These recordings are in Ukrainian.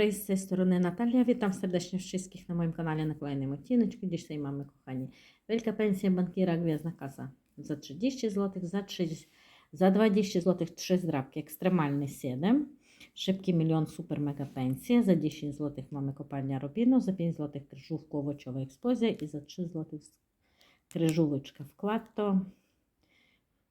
добрий, з цієї сторони Наталія. Вітам сердечно wszystkich на моєму каналі на kolejnym odcineczku. Dzisiaj mamy, kochani, wielka pensja bankiera Gwiezdna Kasa za 30 zł, za, 30, za 20 zł 3 zdrabki, ekstremalny 7, szybki milion, super mega pensja, za 10 zł mamy kopalnia Robino, za 5 zł kryżówka owocowa eksplozja i za 3 zł kryżóweczka wkład to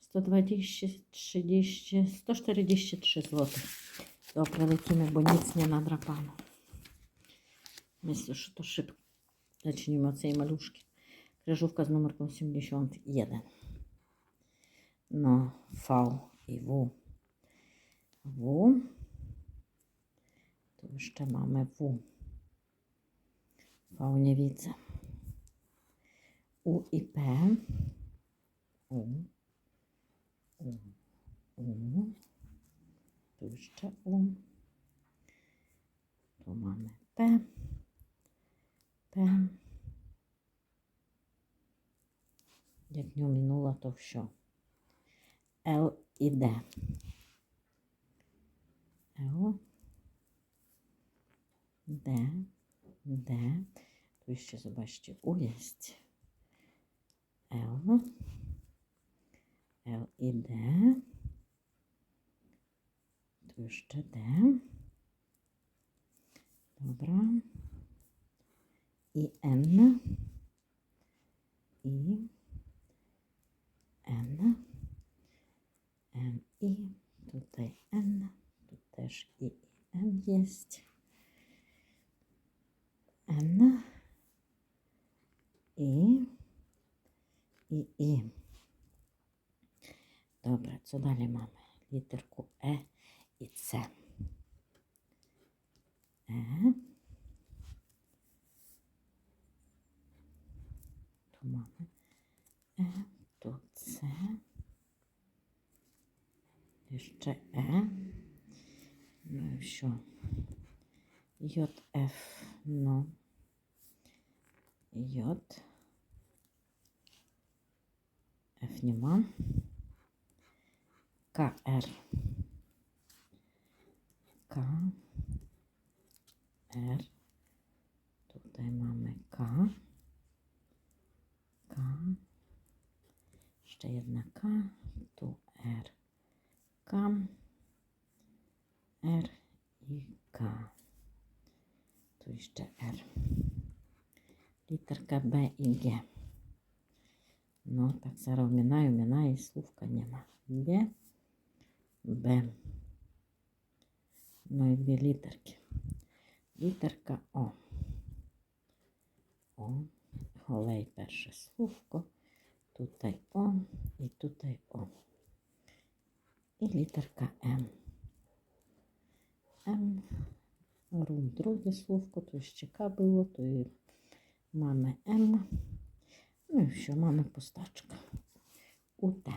120, 30, 143 zł. Dobra, lecimy, bo nic nie nadrapano. Myślę, że to szybko. Lecimy od tej maluszki. Krzyżówka z numerką 81. No, V i W. W. Tu jeszcze mamy W. V nie widzę. U i P. U. U. U. Tu jeszcze U. Tu mamy P. P. Jak nie minęło, to все. L i D. L. D. D. Tu jeszcze zobaczcie, U jest. L. L i D. Tu jeszcze D. Dobra. I N. I N. N i tutaj N. Tu też i, i N jest. N. I. I I. Dobra, co dalej mamy? Literku E i C. E. Tu mamy E, tu C. Jeszcze E. No i все. J, F, no. J. F nie ma. K, R. Tutaj mamy K, K, jeszcze jedna K, tu R, K, R i K. Tu jeszcze R. Literka B i G. No, tak zaraz umienają, umienają i słówka nie ma. G, B. Ну і дві літерки. Літерка О. О. Голей перше словко. Тут О і тут О. І літерка М. М. Рум друге словко, то ще К було, то і мами М. Ну і все, мами постачка. У Т.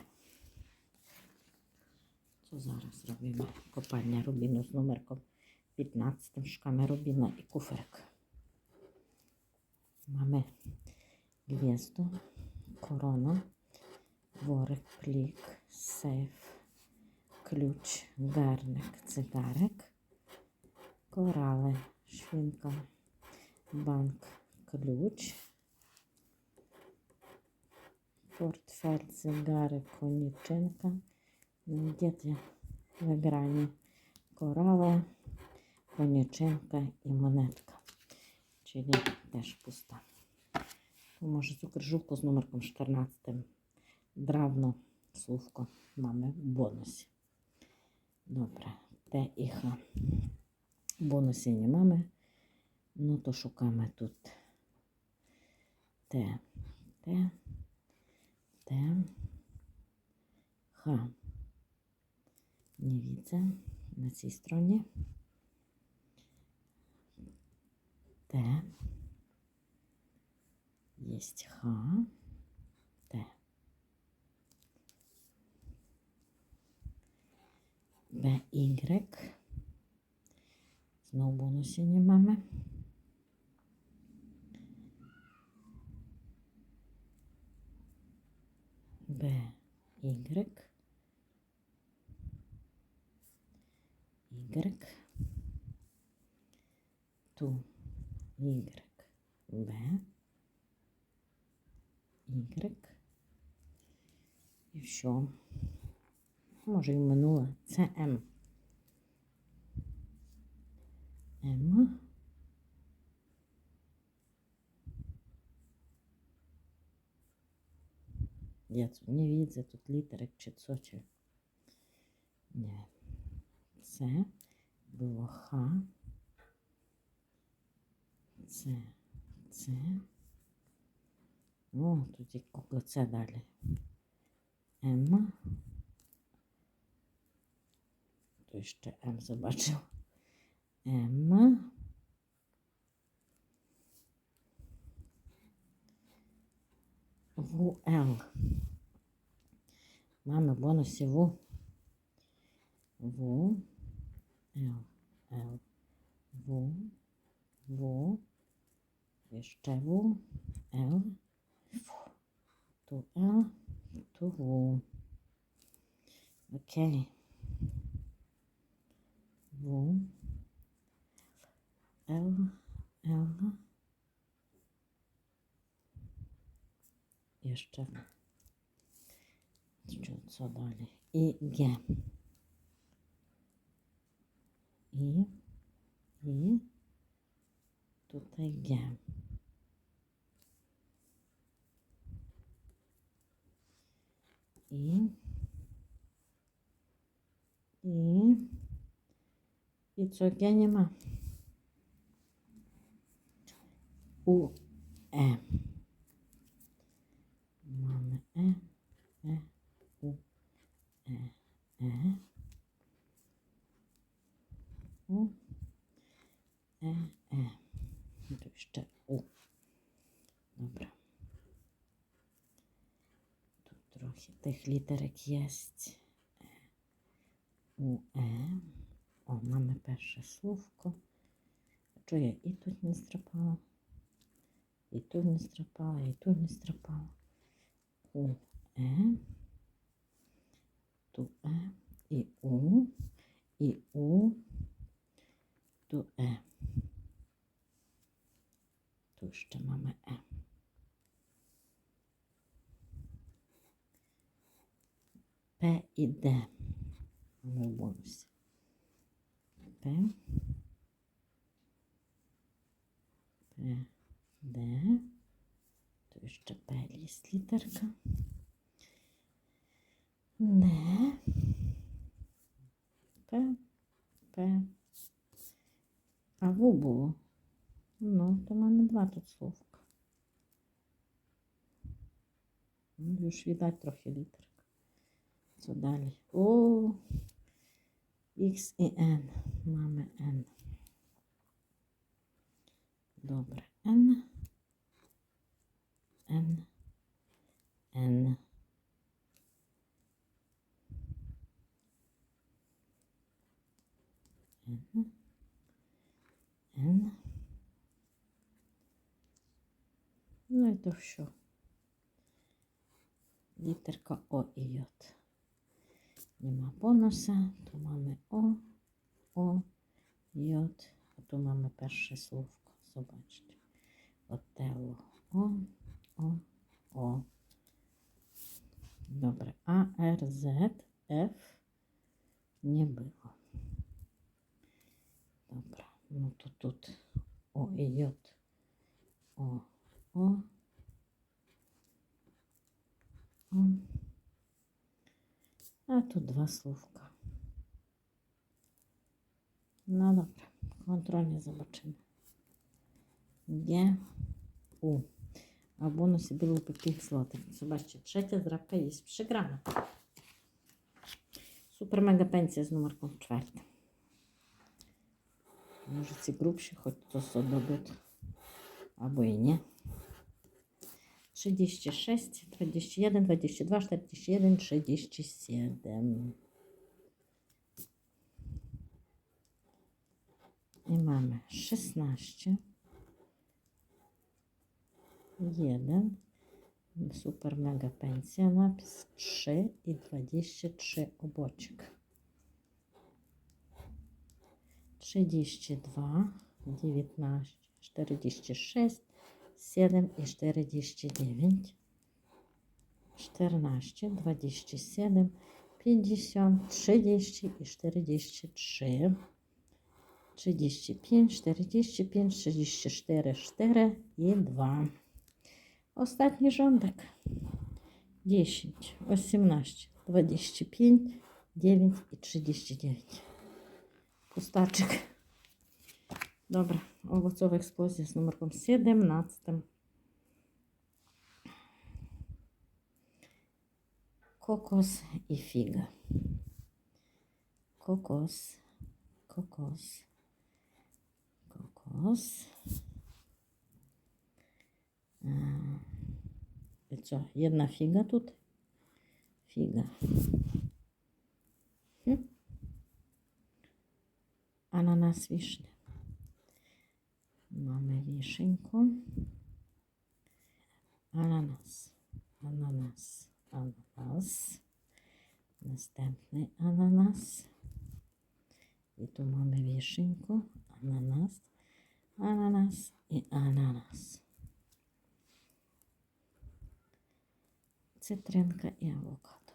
Це зараз робимо копальня рубіну з номерком 15 шками рубіна і куферик. Mamy gwiazdo, korona, worek, plik, sejf, klucz, garnek, cygarek, korale, szwinka, bank, klucz, portfel, cygarek, koniczynka, Діти виграні корали, конячинка і монетка. Чилі теж пуста. То, може цю крижувку з номерком 14 дравно словко мами в бонусі. Добре, Т і Х. В бонусі не мами. Ну, то шукаємо тут Т, Т, Т, Х. Nie widzę na tej stronie. T. Jest H. T. B, Y. Znowu bonusie nie mamy. B, Y. Y. ту, Y, В, Y. І що? Може, і минуле. Це М. М. Я тут не widzę тут co, чи... Nie. Це було Х. Це, це. О, тут і кукло це далі. М. То ще М забачив. М. Mamy w bonusie W. W. L, L, W, W, jeszcze W, L, w. tu L, tu W. Ok. W, L, L, jeszcze co dalej i G. І, і, тут Г. І, і, і цього нема Е. Mamy E, E, U, E, E. U, E, E. I tu jeszcze U. Dobra. Trochę tych literek jest. E, U, E. O, mamy pierwsze słówko. Czuję i tu nie strapała. І тут не страпала, і тут не страпала. У, Е, ту Е, і У, і У, ту Е. Тут ще mamy Е. П і Д. Ми в бонусі. П. П. Д. То ще П ліс літерка. Д. П. П. А В було. Ну, то в мене два тут словка. Ну, ж віддать трохи літерок. Це далі. О, Х і Н. Мами Н. Добре. Н. Н. Н. Н. Н. Ну і то що? Літерка О і Й. Нема бонуса, то mamy О, О, J, а то mamy перше словко. Zobaczcie. Отело. О, О, О. Добре. А, Р, З, Ф не було. Добре. Ну то тут О і J. О, О. О. А тут два словка. Ну добре. Контрольні zobaczymy. А в бонусі було по 5 злотих. Zobaczcie, trzecia zdrabka jest przegrana. Super mega pensja z numerką czwartym. Może ці grubsi, choć to zdobędą, albo i nie. 36, 21, 22, 41, 37. I mamy 16, 1, super mega pensja, napis 3 i 23 obocik. 32, 19, 46, 7 і 49, 14, 27, 50, 60 і 43, 35, 45, 64, 4 і 2. Останній жондик. 10, 18, 25, 9 і 39. Пустачик. Добре, овоцова експлозія з номерком 17. Кокос і фіга. Кокос, кокос, кокос. А, І що, Jedna фіга тут? Фіга. Хм. Ананас вишня. Mamy wишеньку. Ананас. Ананас. Ананас. Наступний ананас. І тут mamy вишеньку. Ананас. Ананас і ананас. Цитринка і авокадо.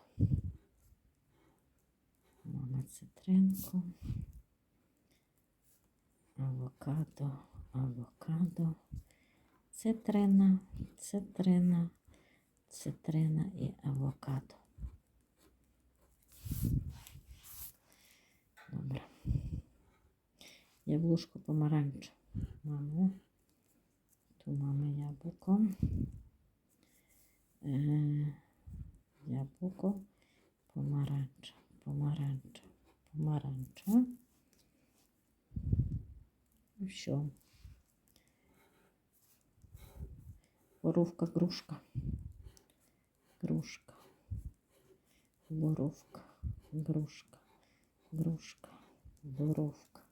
Мама цитринку. Авокадо, авокадо, цитрина, цитрина, цитрина і авокадо. Добре. Яблушко помаранче. Мамо. Тут маємо яблуко. Е, яблуко, помаранча, помаранча, помаранча. Все. Воровка, грушка. Грушка. Воровка, грушка, грушка, воровка.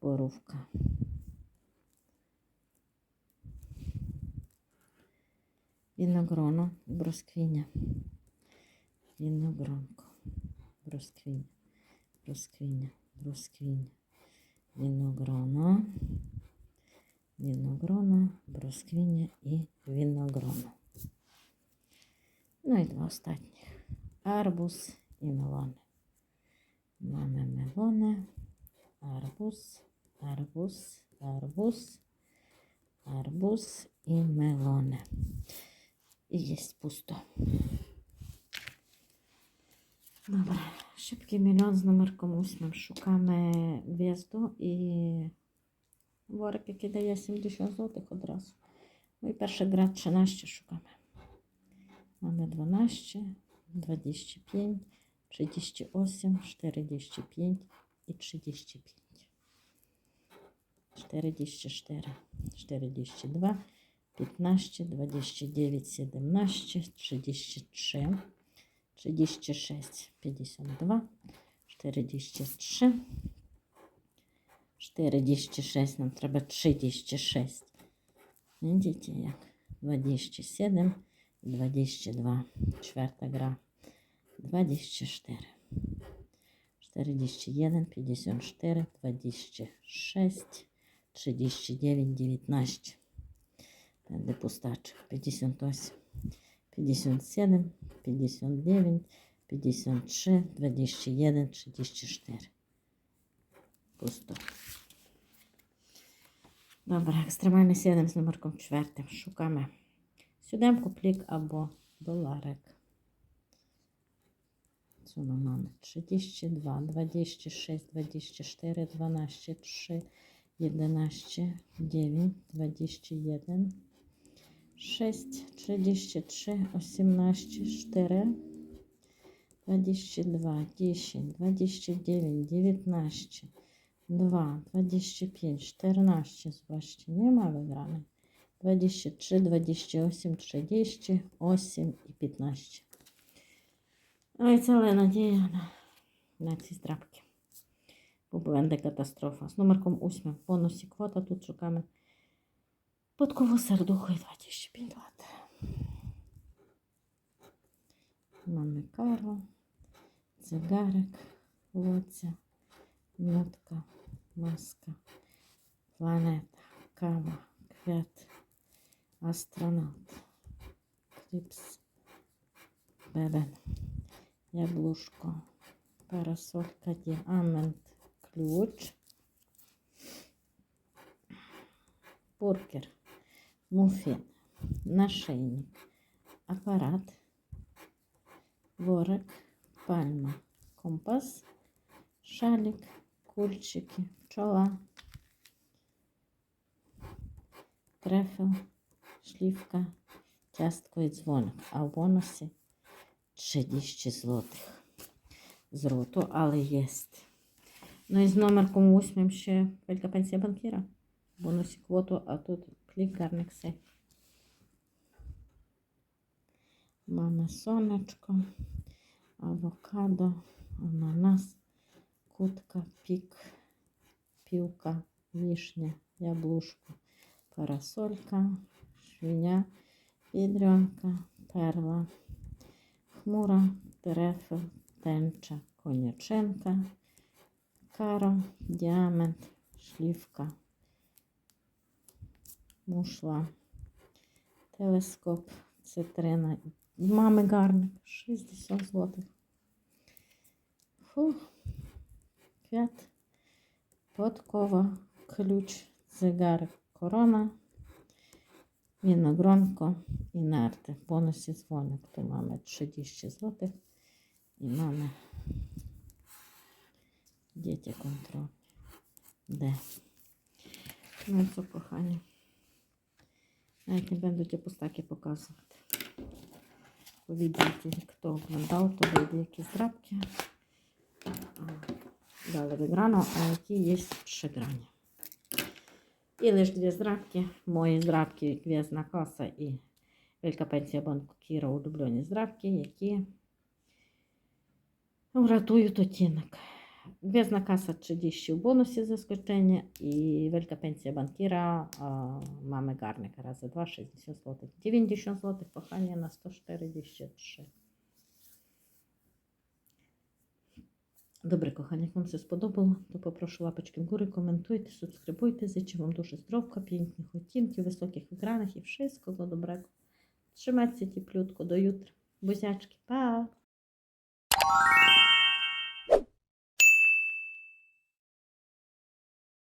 Воровка. Виногроно, бросквиня. Виногронко, бросквиня. Бросквиня, бросквиня, виногрона, виногрона, бросквиня і виногрона. Ну і два останніх. Арбуз і мелони. Маме мелони, арбуз, арбуз, арбуз, арбуз і мелони. І є пусто. Добре, шибкий мільйон з номерком 8. Шукаємо в'їзду і ворик, який дає 70 злотих одразу. Ну і перший град 13 шукаємо. Mamy 12, 25, 38, 45 і 35. 44, 42, 15, 29, 17, 33, 36, 52, 43, 46, нам треба 36. Видите, як? 27, 22, четверта гра, 24, 41, 54, 26, 39, 19. Там де пустачок, 58, 57, 59, 53, 21, 64. Пусто. Добре, екстремальний 7 з номерком 4. Шукаємо сюдемку, плік або доларик. Сума mamy 32, 26, 24, 12, 3, 11, 9, 21, 6, 33, 18, 4, 22, 10, 29, 19, 2, 25, 14, zobaczcie, nie ma wygranej. 23, 28, 38 і 15. Ой, це надія на, на ці здрабки. Бо буде катастрофа. З номерком 8 в бонусі квота тут шукаємо подкову сердуху і 25 лат. Mamy Карло, цигарик, лоця, нотка, маска, планета, кава, квят, астронавт, кліпс, бебен, яблушко, парасолька, діамент, ключ, бургер, муфін, нашийник, апарат, ворик, пальма, компас, шалік, кульчики, пчола, трефел, шлівка, частко і дзвоник. А в бонусі 30 злотих зроту, але є. Ну і з номерком 8 ще Велика пенсія банкіра. В бонусі квоту, а тут клік гарник сейф. Мама сонечко, авокадо, ананас, кутка, пік, шпілка, вішня, яблушко, парасолька, швиня, підрянка, перла, хмура, терефа, темча, конячинка, кара, діамент, шлівка, мушла, телескоп, цитрина. Мами гарник 60 злотих. Фух, квят. Водкова, ключ, цигарик, корона, віногронко і нарти. В бонусі дзвоник. То маме 60 злотих і маме діти контроль. Де? Ну все, кохані. Навіть не буду ті пустаки показувати. Повідайте, хто обладав, то вийде якісь драбки. Дали виграно, а які є ще грані. І лише дві здрабки. Мої здрабки, квізна каса і Велика пенсія банкіра улюблені здрабки, які врятують оттінок. Квізна каса 30 в бонусі за скорчення і Велика пенсія банкіра мами гарника раз за два 60 злотих. 90 злотих похання на 143. Добре, кохані, як вам все сподобало, то попрошу лапочки вгору, коментуйте, субскрибуйте, зичу вам дуже здоровка, п'єнтних оттінків, високих екранах і wszystko Тримайте ті плютку до ютра. Бузячки, pa!